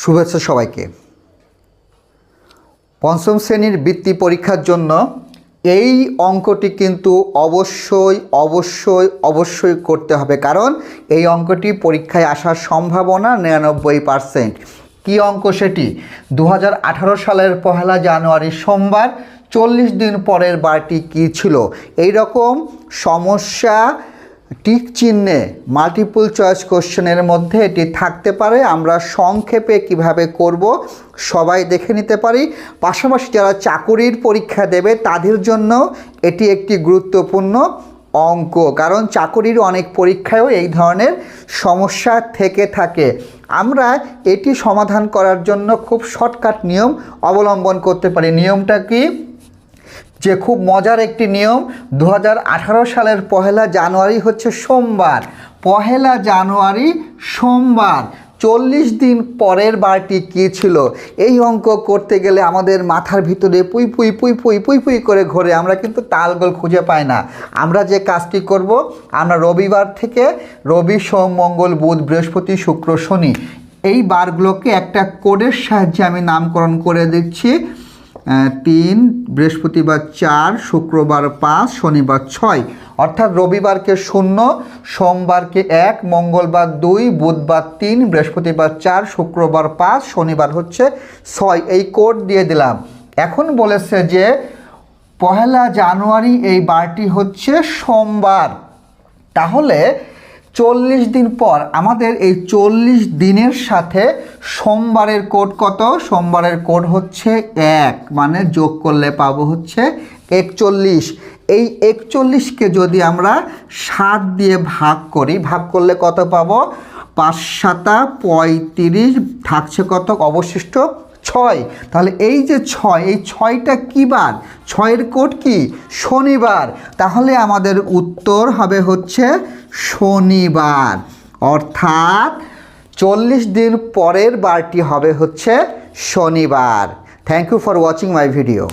শুভেচ্ছা সবাইকে। পঞ্চম শ্রেণির বৃত্তি পরীক্ষার জন্য এই অঙ্কটি কিন্তু অবশ্যই অবশ্যই অবশ্যই করতে হবে। কারণ এই অঙ্কটি পরীক্ষায় আসার সম্ভাবনা নিরানব্বই পারসেন্ট। কী অঙ্ক সেটি? দু হাজার আঠারো সালের পহেলা জানুয়ারি সোমবার, চল্লিশ দিন পরের বারটি কী ছিল? এই রকম সমস্যা টিক চিহ্নে মাল্টিপল চয়েস কোশ্চেনের মধ্যে এটি থাকতে পারে। আমরা সংক্ষেপে কীভাবে করব সবাই দেখে নিতে পারি। পাশাপাশি যারা চাকুরির পরীক্ষা দেবে, তাদের জন্য এটি একটি গুরুত্বপূর্ণ অঙ্ক। কারণ চাকুরির অনেক পরীক্ষায়ও এই ধরনের সমস্যা থেকে থাকে। আমরা এটি সমাধান করার জন্য খুব শর্টকাট নিয়ম অবলম্বন করতে পারি। নিয়মটা কি? যে খুব মজার একটি নিয়ম দু সালের পহেলা জানুয়ারি হচ্ছে সোমবার। পহেলা জানুয়ারি সোমবার, চল্লিশ দিন পরের বারটি কী ছিল? এই অঙ্ক করতে গেলে আমাদের মাথার ভিতরে পুই পুই পুই পুই পুই পুই করে ঘোরে, আমরা কিন্তু তালগোল খুঁজে পাই না। আমরা যে কাজটি করব, আমরা রবিবার থেকে রবি, সোম, মঙ্গল, বুধ, বৃহস্পতি, শুক্র, শনি, এই বারগুলোকে একটা কোডের সাহায্যে আমি নামকরণ করে দিচ্ছি। তিন, বৃহস্পতিবার চার, শুক্রবার পাঁচ, শনিবার ছয়। অর্থাৎ রবিবারকে শূন্য, সোমবারকে এক, মঙ্গলবার দুই, বুধবার তিন, বৃহস্পতিবার চার, শুক্রবার পাঁচ, শনিবার হচ্ছে ছয়। এই কোড দিয়ে দিলাম। এখন বলেছে যে পহেলা জানুয়ারি এই বারটি হচ্ছে সোমবার। তাহলে চল্লিশ দিন পর আমাদের এই চল্লিশ দিনের সাথে সোমবারের কোড কত? সোমবারের কোড হচ্ছে এক মানে যোগ করলে পাবো হচ্ছে একচল্লিশ। এই একচল্লিশকে যদি আমরা সাত দিয়ে ভাগ করি, ভাগ করলে কত পাবো? পাঁচ সাতা পঁয়ত্রিশ, থাকছে কত? অবশিষ্ট ছয়। তাহলে এই যে ছয়, এই ছয়টা কী বার? ছয়ের কোড কি? শনিবার। তাহলে আমাদের উত্তর হবে হচ্ছে শনিবার। অর্থাৎ চল্লিশ দিন পরের বারটি হবে হচ্ছে শনিবার। Thank you for watching my video